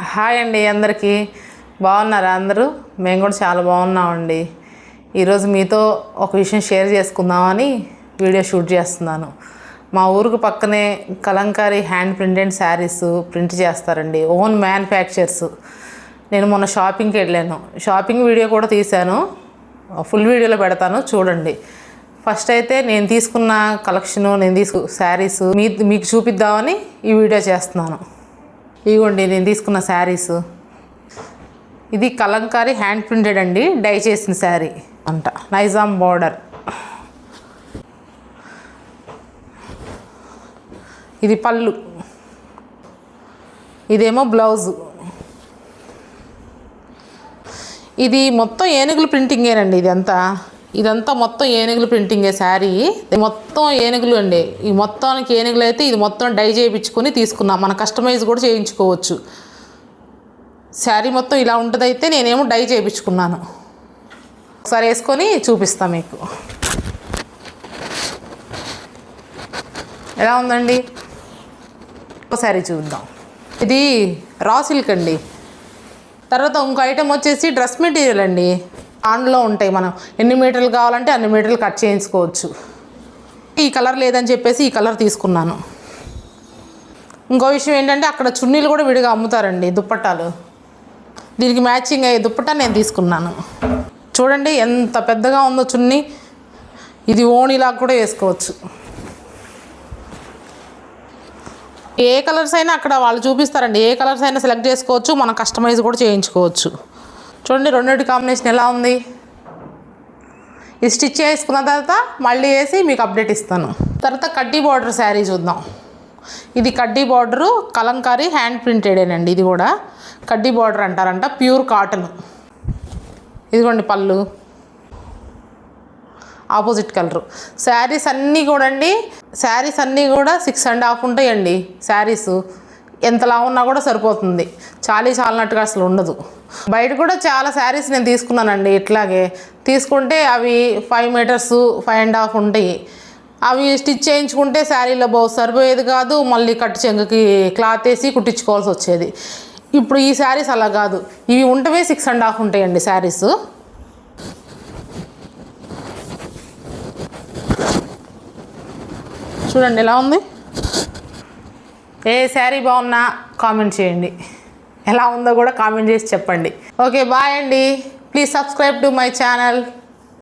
Hi అండి అందరికీ. బాగున్నారా అందరూ? మేము కూడా చాలా బాగున్నామండి. ఈరోజు మీతో ఒక విషయం షేర్ చేసుకుందామని వీడియో షూట్ చేస్తున్నాను. మా ఊరికి పక్కనే Kalamkari hand printed saris print చేస్తారండి. Own manufactures. నేను మొన్న షాపింగ్కి వెళ్ళాను. షాపింగ్ వీడియో కూడా తీశాను. ఫుల్ వీడియోలో పెడతాను. చూడండి. ఫస్ట్ అయితే నేను తీసుకున్న కలెక్షను నేను తీసుకు శారీస్ మీ మీకు చూపిద్దామని ఈ వీడియో చేస్తున్నాను. ఇవ్వండి నేను తీసుకున్న శారీస్. ఇది కలంకారీ హ్యాండ్ ప్రింటెడ్ అండి. డై చేసిన శారీ అంట. నైజాం బార్డర్. ఇది పళ్ళు. ఇదేమో బ్లౌజు. ఇది మొత్తం ఏనుగులు ప్రింటింగేనండి ఇదంతా. ఇదంతా మొత్తం ఏనుగులు ప్రింటింగే శారీ. ఇది మొత్తం ఏనుగులు అండి. ఈ మొత్తానికి ఏనుగులు అయితే ఇది మొత్తం డై చేయించుకొని తీసుకున్నాం. మన కస్టమైజ్ కూడా చేయించుకోవచ్చు. శారీ మొత్తం ఇలా ఉంటుందైతే నేనేమో డై చేయించుకున్నాను. ఒకసారి వేసుకొని చూపిస్తాం మీకు. ఎలా ఉందండి? ఒకసారి చూద్దాం. ఇది రా సిల్క్ అండి. తర్వాత ఇంకో ఐటెం వచ్చేసి డ్రెస్ మెటీరియల్ అండి. ఆన్లో ఉంటాయి మనం. ఎన్ని మీటర్లు కావాలంటే అన్ని మీటర్లు కట్ చేయించుకోవచ్చు. ఈ కలర్ లేదని చెప్పేసి ఈ కలర్ తీసుకున్నాను. ఇంకో విషయం ఏంటంటే అక్కడ చున్నీలు కూడా విడిగా అమ్ముతారండి దుప్పట్టాలు దీనికి మ్యాచింగ్ అయ్యే దుప్పట్టా నేను తీసుకున్నాను. చూడండి ఎంత పెద్దగా ఉందో చున్నీ. ఇది ఓణిలాగా కూడా వేసుకోవచ్చు. ఏ కలర్స్ అయినా అక్కడ వాళ్ళు చూపిస్తారండి. ఏ కలర్స్ అయినా సెలెక్ట్ చేసుకోవచ్చు. మనం కస్టమైజ్ కూడా చేయించుకోవచ్చు. చూడండి రెండింటి కాంబినేషన్ ఎలా ఉంది? ఇది స్టిచ్ చేసుకున్న తర్వాత మళ్ళీ వేసి మీకు అప్డేట్ ఇస్తాను. తర్వాత కడ్డీ బార్డర్ శారీ చూద్దాం. ఇది కడ్డీ బార్డరు కలంకారీ హ్యాండ్ ప్రింటెడేనండి ఇది కూడా. కడ్డీ బార్డర్ అంటారంట ప్యూర్ కాటన్ ఇదిగోండి పళ్ళు. ఆపోజిట్ కలరు శారీస్ అన్నీ కూడా అండి శారీస్ అన్నీ కూడా సిక్స్ అండ్ హాఫ్ ఉంటాయండి శారీస్ ఎంతలా ఉన్నా కూడా సరిపోతుంది. చాలీ చాలినట్టుగా అసలు ఉండదు. బయట కూడా చాలా శారీస్ నేను తీసుకున్నానండి ఇట్లాగే. తీసుకుంటే అవి five meters five and half ఉంటాయి. అవి స్టిచ్ చేయించుకుంటే శారీలో బాగు సరిపోయేది కాదు మళ్ళీ కట్టు చెంగుకి క్లాత్ వేసి కుట్టించుకోవాల్సి వచ్చేది. ఇప్పుడు ఈ శారీస్ అలా కాదు. ఇవి ఉంటవే సిక్స్ అండ్ హాఫ్ ఉంటాయండి శారీస్. చూడండి ఎలా ఉంది. ఏ శారీ బాగున్నా కామెంట్ చేయండి. ఎలా ఉందో కూడా కామెంట్ చేసి చెప్పండి. ఓకే బాయ్ అండి. Please subscribe to my channel.